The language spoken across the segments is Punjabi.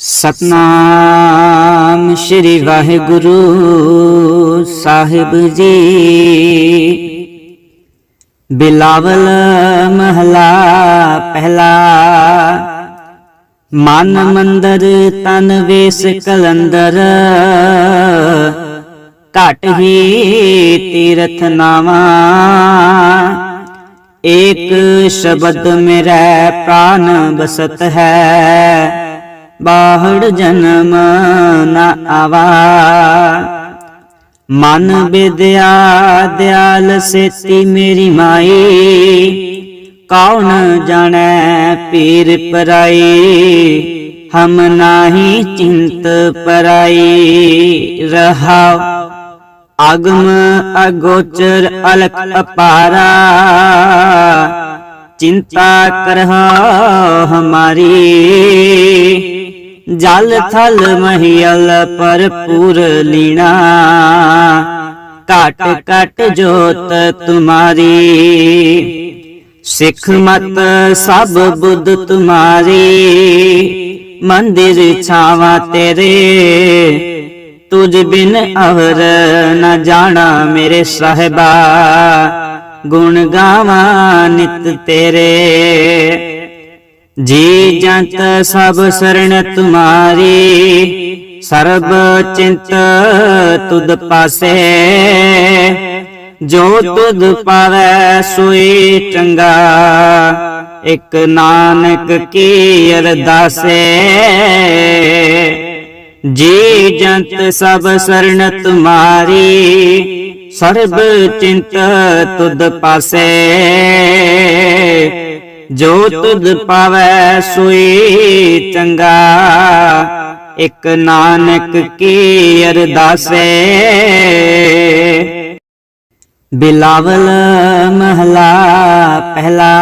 ਸਤਨਾਮ ਸ੍ਰੀ ਵਾਹਿਗੁਰੂ ਸਾਹਿਬ ਜੀ। ਬਿਲਾਵਲ ਮਹਲਾ ਪਹਿਲਾ, ਮਨ ਮੰਦਰ ਤਨ ਵੇਸ ਕਲੰਦਰ। ਘਟ ਹੀ ਤੀਰਥ ਨਾਵਾ। ਏਕ ਸ਼ਬਦ ਮੇਰਾ ਪ੍ਰਾਨ ਬਸਤ ਹੈ। ਬਾਹੜ ਜਨਮ ਨਾ ਆਵਾ। ਮਨ ਵਿਦਿਆ ਦਿਆਲ ਸੇਤੀ ਮੇਰੀ ਮਾਈ। ਕੌਣ ਜਾਣੈ ਪੀਰ ਪਰਾਈ? ਹਮ ਨਾਹੀ ਚਿੰਤ ਪਰਾਈ। ਰਹਾਉ, ਅਗਮ ਅਗੋਚਰ ਅਲਕ ਅਪਾਰਾ। ਚਿੰਤਾ ਕਰਹਾ ਹਮਾਰੀ। ਜਲ ਥਲ ਮਹੀਲ ਪਰਪੂਰ ਲੀਣਾ। ਘਟ ਘਟ ਜੋਤ ਤੁਮਾਰੀ। ਸਿੱਖ ਮਤ ਸਭ ਬੁੱਧ ਤੁਮਾਰੀ। ਮੰਦਿਰ ਛਾਵਾ ਤੇਰੇ। ਤੁਝ ਬਿਨ ਅਵਰ ਨ ਜਾਣਾ ਮੇਰੇ ਸਾਹਿਬਾ। ਗੁਣ ਗਾਵਾਂ ਨਿਤ ਤੇਰੇ। ਜੀ ਜੰਤ ਸਭ ਸਰਣ ਤੁਮਾਰੀ, ਸਰਬ ਚਿੰਤ ਤੁਧ ਪਾਸੇ। ਜੋ ਤੁਧ ਪਾਵੈ ਸੋਈ ਚੰਗਾ, ਇਕ ਨਾਨਕ ਕੀ ਅਰਦਾਸੇ। ਜੀ ਜੰਤ ਸਭ ਸਰਣ ਤੁਮਾਰੀ ਸਰਬ ਚਿੰਤ ਤੁਧ ਪਾਸੇ। ਜੋ ਤੁਧ ਪਾਵੈ ਸੋਈ ਚੰਗਾ, ਇਕ ਨਾਨਕ ਕੀ ਅਰਦਾਸੇ। ਬਿਲਾਵਲ ਮਹਲਾ ਪਹਿਲਾ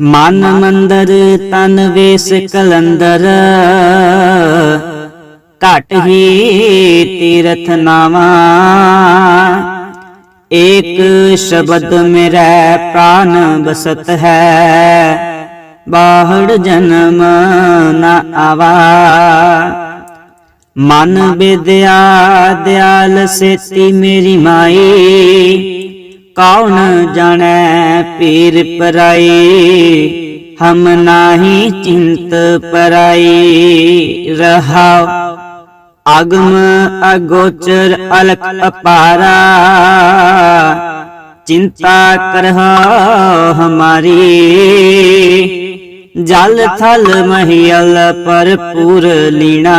ਮਨ ਮੰਦਰ ਤਨ ਵੇਸ ਕਲੰਦਰ। ਘਟ ਹੀ ਤੀਰਥ ਨਾਵਾ। ਏਕ ਸ਼ਬਦ ਮੇਰਾ ਪ੍ਰਾਨ ਬਸਤ ਹੈ। ਬਾਹੜ ਜਨਮ ਨਾ ਆਵਾ। ਮਨ ਵਿਦਿਆ ਦਿਆਲ ਸੇਤੀ ਮੇਰੀ ਮਾਈ। ਕੌਣ ਜਾਣੈ ਪੀਰ ਪਰਾਈ? ਹਮ ਨਾਹੀ ਚਿੰਤ ਪਰਾਈ। ਰਹਾਉ ਅਗਮ ਅਗੋਚਰ ਅਲਕ ਅਪਾਰਾ। ਚਿੰਤਾ ਕਰਹਾ ਹਮਾਰੀ। ਜਲ ਥਲ ਮਹੀਲ ਪਰਪੂਰ ਲੀਣਾ।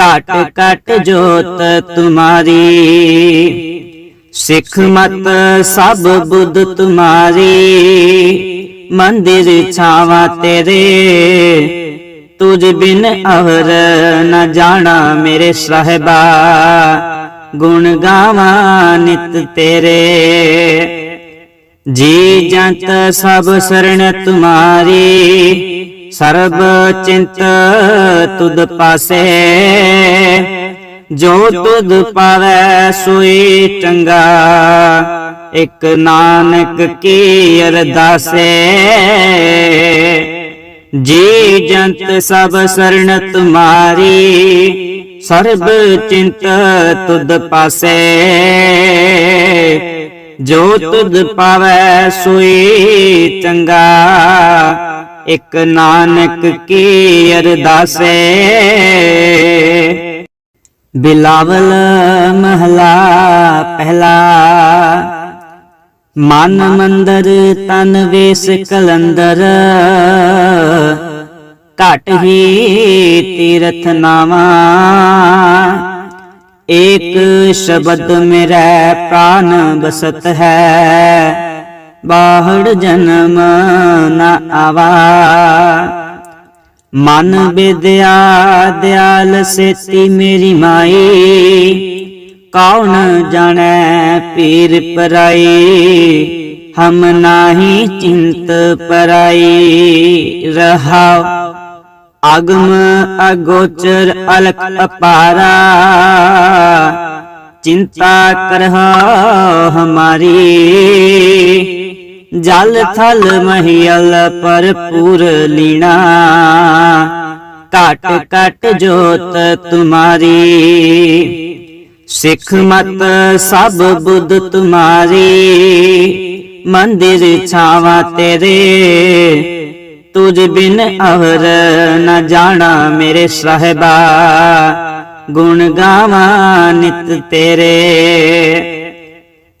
ਘਟ ਘਟ ਜੋਤ ਤੁਮਾਰੀ। ਸਿੱਖ ਮਤ ਸਭ ਬੁੱਧ ਤੁਮਾਰੀ ਮੰਦਿਰ ਛਾਵਾ ਤੇਰੇ। ਤੁਝ ਬਿਨ ਅਵਰ ਨ ਜਾਣਾ ਮੇਰੇ ਸਾਹਿਬਾ। ਗੁਣ ਗਾਵਾਂ ਨਿਤ ਤੇਰੇ। ਜੀ ਜੰਤ ਸਭ ਸਰਣ ਤੁਮਾਰੀ। ਸਰਬ ਚਿੰਤ ਤੁਧ ਪਾਸੇ। ਜੋ ਤੁਧ ਪਾਵੈ ਸੋਈ ਚੰਗਾ। ਇਕ ਨਾਨਕ ਕੀ ਅਰਦਾਸੇ। ਜੀ ਜੰਤ ਸਭ ਸਰਣ ਤੁਮਾਰੀ ਸਰਬ ਚਿੰਤ ਤੁਧ ਪਾਸੇ। ਜੋ ਤੁਧ ਪਾਵੈ ਸੋਈ ਚੰਗਾ। ਇਕ ਨਾਨਕ ਕੀ ਅਰਦਾਸੇ। ਬਿਲਾਵਲ ਮਹਲਾ ਪਹਿਲਾ। ਮਨ ਮੰਦਰ ਤਨ ਵੇਸ ਕਲੰਦਰ। ਘਟ ਹੀ ਤੀਰਥ ਨਾਵਾ। ਏਕ ਸ਼ਬਦ ਮੇਰਾ ਪ੍ਰਾਨ ਬਸਤ ਹੈ। ਬਾਹੜ ਜਨਮ ਨਾ ਆਵਾ। ਮਨ ਵਿਦਿਆ, ਦਿਆਲ ਸੇਤੀ ਮੇਰੀ ਮਾਈ। ਕੌਣ ਜਾਣੈ ਪੀਰ ਪਰਾਈ? ਹਮ ਨਾਹੀ ਚਿੰਤ ਪਰਾਈ। ਰਹਾਉ ਅਗਮ ਅਗੋਚਰ ਅਲਕ ਅਪਾਰਾ। ਚਿੰਤਾ ਕਰਹਾ ਹਮਾਰੀ। ਜਲ ਥਲ ਮਹੀਲ ਭਰਪੂਰ ਲੀਣਾ। ਘਟ ਘਟ ਜੋਤ ਤੁਮਾਰੀ, ਸਿੱਖ ਮਤ ਸਭ ਬੁੱਧ ਤੁਮਾਰੀ। ਮੰਦਿਰ ਛਾਵਾ ਤੇਰੇ, ਤੁਝ ਬਿਨ ਅਵਰ ਨਾ ਜਾਣਾ ਮੇਰੇ ਸਾਹਿਬਾ। ਗੁਣ ਗਾਵਾਂ ਨਿਤ ਤੇਰੇ।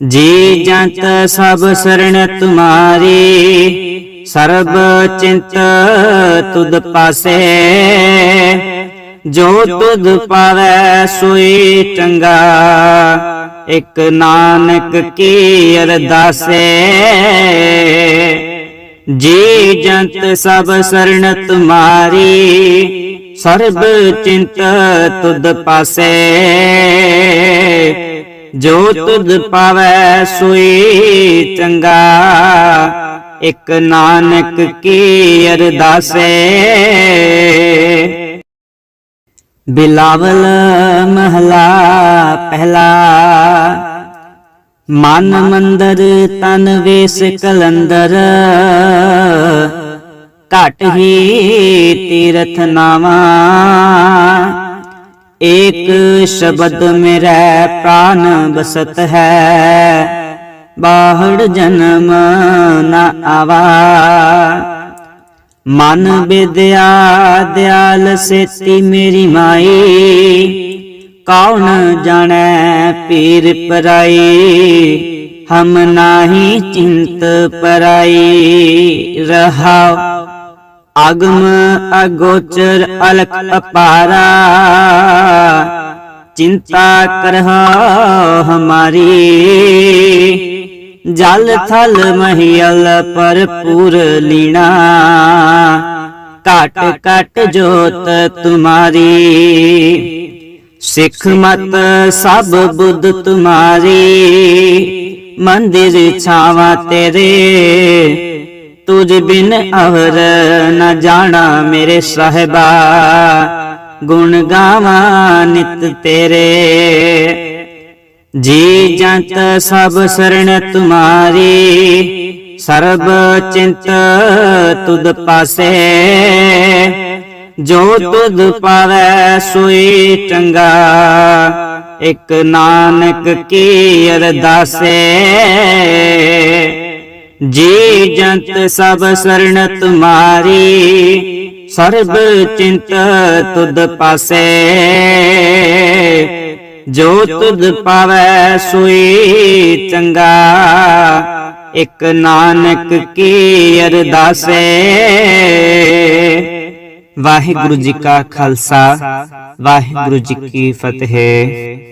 ਜੀ ਜੰਤ ਸਭ ਸਰਣ ਤੁਮਾਰੀ, ਸਰਬ ਚਿੰਤ ਤੁਧ ਪਾਸੇ। ਜੋ ਤੁਧ ਪਾਵੈ ਸੋਈ ਚੰਗਾ, ਇਕ ਨਾਨਕ ਕੀ ਅਰਦਾਸੇ। ਜੀ ਜੰਤ ਸਭ ਸਰਣ ਤੁਮਾਰੀ, ਸਰਬ ਚਿੰਤ ਤੁਧ ਪਾਸੇ। ਜੋ ਤੁਧ ਪਾਵੈ ਸੋਈ ਚੰਗਾ। ਇਕ ਨਾਨਕ ਕੀ ਅਰਦਾਸੇ। ਬਿਲਾਵਲ ਮਹਲਾ ਪਹਿਲਾ। ਮਨ ਮੰਦਰ ਤਨ ਵੇਸ ਕਲੰਦਰ। ਘਟ ਹੀ ਤੀਰਥ ਨਾਵਾ। ਏਕ ਸ਼ਬਦ ਮੇਰਾ ਪ੍ਰਾਨ ਬਸਤ ਹੈ। ਬਾਹੜ ਜਨਮ ਨਾ ਆਵਾ। ਮਨ ਵਿਦਿਆ ਦਿਆਲ ਸੇਤੀ ਮੇਰੀ ਮਾਈ। ਕੌਣ ਜਾਣੈ ਪੀਰ ਪਰਾਈ? ਹਮ ਨਾਹੀ ਚਿੰਤ ਪਰਾਈ। ਰਹਾਉ ਅਗਮ ਅਗੋਚਰ ਅਲਖ ਅਪਾਰਾ। ਚਿੰਤਾ ਕਰਹਾ ਹਮਾਰੀ। ਜਲ ਥਲ ਮਹੀਲ ਭਰਪੂਰ ਲੀਣਾ। ਘਟ ਘਟ ਜੋਤ ਤੁਮਾਰੀ। ਸਿੱਖ ਮਤ ਸਭ ਬੁੱਧ ਤੁਮਾਰੀ। ਮੰਦਿਰ ਛਾਵਾ ਤੇਰੇ। ਤੁਝ ਬਿਨ ਅਵਰ ਨ ਜਾਣਾ ਮੇਰੇ ਸਾਹਿਬਾ ਗੁਣ ਗਾਵਾਂ ਨਿਤ ਤੇਰੇ ਜੀ ਜੰਤ ਸਭ ਸਰਣ ਤੁਮਾਰੀ ਸਰਬ ਚਿੰਤ ਤੁਧ ਪਾਸੇ ਜੋ ਤੁਧ ਪਾਵੈ ਸੋਈ ਚੰਗਾ ਇਕ ਨਾਨਕ ਕੀ ਅਰਦਾਸੇ ਜੀ ਜੰਤ ਸਭ ਸਰਣ ਤੁਮਾਰੀ ਸਰਬ ਚਿੰਤ ਤੁਧ ਪਾਸੇ। ਜੋ ਤੁਧ ਪਾਵੈ ਸੋਈ ਚੰਗਾ। ਇਕ ਨਾਨਕ ਕੀ ਅਰਦਾਸੇ। ਵਾਹਿਗੁਰੂ ਜੀ ਕਾ ਖਾਲਸਾ, ਵਾਹਿਗੁਰੂ ਜੀ ਕੀ ਫਤਿਹ।